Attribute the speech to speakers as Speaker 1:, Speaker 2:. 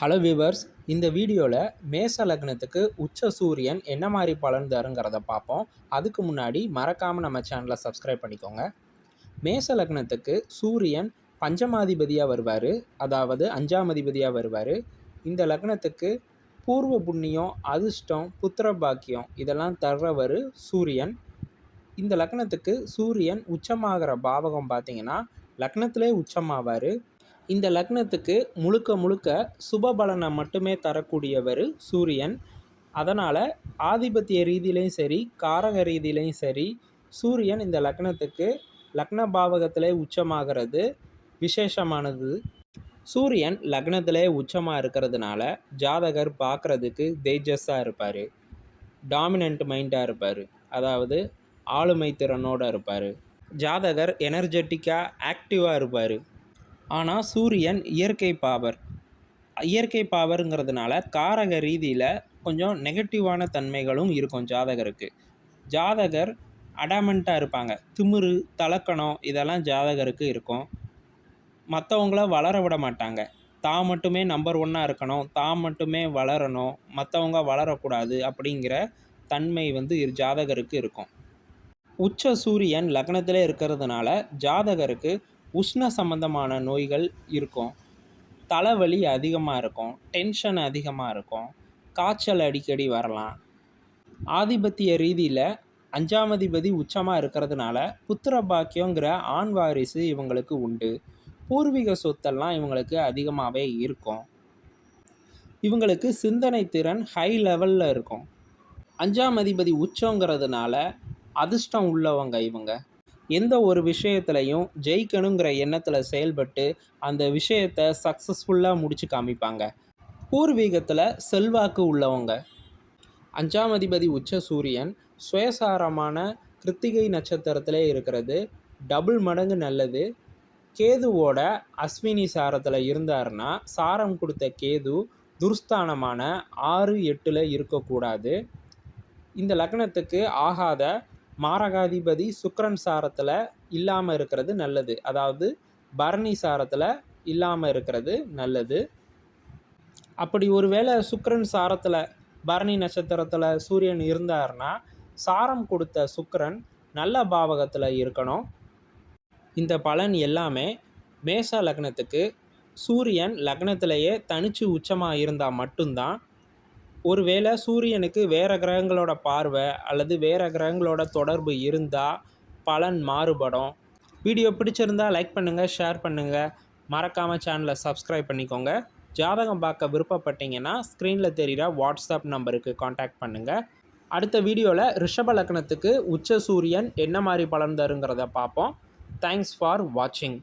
Speaker 1: Hello viewers இந்த வீடியோவில் மேச லக்னத்துக்கு உச்ச சூரியன் என்ன மாதிரி பலன் தருங்கிறத பார்ப்போம். அதுக்கு முன்னாடி மறக்காமல் நம்ம சேனலை சப்ஸ்கிரைப் பண்ணிக்கோங்க. மேச லக்னத்துக்கு சூரியன் பஞ்சமாதிபதியாக வருவார். அதாவது அஞ்சாம் அதிபதியாக வருவார். இந்த லக்னத்துக்கு பூர்வ புண்ணியம் அதிர்ஷ்டம் புத்திர பாக்கியம் இதெல்லாம் தர்றவர் சூரியன். இந்த லக்னத்துக்கு சூரியன் உச்சமாகிற பாவகம் பார்த்தீங்கன்னா லக்னத்திலே உச்சமாவார். இந்த லக்னத்துக்கு முழுக்க முழுக்க சுபபலனை மட்டுமே தரக்கூடியவர் சூரியன். அதனால் ஆதிபத்திய ரீதியிலையும் சரி காரக ரீதியிலையும் சரி சூரியன் இந்த லக்னத்துக்கு லக்ன பாவகத்திலே உச்சமாகிறது விசேஷமானது. சூரியன் லக்னத்திலே உச்சமாக இருக்கிறதுனால ஜாதகர் பார்க்குறதுக்கு தேஜஸாக இருப்பார். டாமினண்ட் மைண்டாக இருப்பார். அதாவது ஆளுமை திறனோடு இருப்பார். ஜாதகர் எனர்ஜெட்டிக்காக ஆக்டிவாக இருப்பார். ஆனால் சூரியன் இயற்கை பாவர் இயற்கை பாவருங்கிறதுனால காரக ரீதியில் கொஞ்சம் நெகட்டிவான தன்மைகளும் இருக்கும் ஜாதகருக்கு. ஜாதகர் அடாமெண்ட்டாக இருப்பாங்க. திமிரு தலக்கணம் இதெல்லாம் ஜாதகருக்கு இருக்கும். மற்றவங்கள வளர விட மாட்டாங்க. தான் மட்டுமே நம்பர் ஒன்னாக இருக்கணும். தான் மட்டுமே வளரணும். மற்றவங்க வளரக்கூடாது அப்படிங்கிற தன்மை வந்து ஜாதகருக்கு இருக்கும். உச்ச சூரியன் லக்னத்திலே இருக்கிறதுனால ஜாதகருக்கு உஷ்ண சம்மந்தமான நோய்கள் இருக்கும். தலைவலி அதிகமாக இருக்கும். டென்ஷன் அதிகமாக இருக்கும். காய்ச்சல் அடிக்கடி வரலாம். ஆதிபத்திய ரீதியில் அஞ்சாம் அதிபதி உச்சமாக இருக்கிறதுனால புத்திர பாக்கியங்கிற ஆண் வாரிசு இவங்களுக்கு உண்டு. பூர்வீக சொத்தெல்லாம் இவங்களுக்கு அதிகமாகவே இருக்கும். இவங்களுக்கு சிந்தனை திறன் ஹை லெவலில் இருக்கும். அஞ்சாம் அதிபதி உச்சங்கிறதுனால அதிர்ஷ்டம் உள்ளவங்க இவங்க. எந்த ஒரு விஷயத்துலையும் ஜெயிக்கணுங்கிற எண்ணத்தில் செயல்பட்டு அந்த விஷயத்தை சக்ஸஸ்ஃபுல்லாக முடித்து காமிப்பாங்க. பூர்வீகத்தில் செல்வாக்கு உள்ளவங்க. அஞ்சாம் அதிபதி உச்ச சூரியன் சுயசாரமான கிருத்திகை நட்சத்திரத்திலே இருக்கிறது. டபுள் மடங்கு நல்லது. கேதுவோட அஸ்வினி சாரத்தில் இருந்தாருன்னா சாரம் கொடுத்த கேது துர்ஸ்தானமான ஆறு எட்டில் இருக்கக்கூடாது. இந்த லக்னத்துக்கு ஆகாத மாரகாதிபதி சுக்கரன் சாரத்தில் இல்லாமல் இருக்கிறது நல்லது. அதாவது பரணி சாரத்தில் இல்லாமல் இருக்கிறது நல்லது. அப்படி ஒருவேளை சுக்கரன் சாரத்தில் பரணி நட்சத்திரத்தில் சூரியன் இருந்தார்னா சாரம் கொடுத்த சுக்கரன் நல்ல பாவகத்தில் இருக்கணும். இந்த பலன் எல்லாமே மேஷ லக்னத்துக்கு சூரியன் லக்னத்திலேயே தனிச்சு உச்சமாக இருந்தால் மட்டும்தான் ஒருவேளை சூரியனுக்கு வேறு கிரகங்களோட பார்வை அல்லது வேறு கிரகங்களோட தொடர்பு இருந்தால் பலன் மாறுபடும். வீடியோ பிடிச்சிருந்தா லைக் பண்ணுங்கள் ஷேர் பண்ணுங்கள் மறக்காமல் சேனலை சப்ஸ்கிரைப் பண்ணிக்கோங்க. ஜாதகம் பார்க்க விருப்பப்பட்டீங்கன்னா ஸ்க்ரீனில் தெரிகிற வாட்ஸ்அப் நம்பருக்கு காண்டாக்ட் பண்ணுங்கள் அடுத்த வீடியோவில் ரிஷப லக்னத்துக்கு உச்ச சூரியன் என்ன மாதிரி பலன் தருங்கிறத பார்ப்போம். தேங்க்ஸ் ஃபார் வாட்சிங்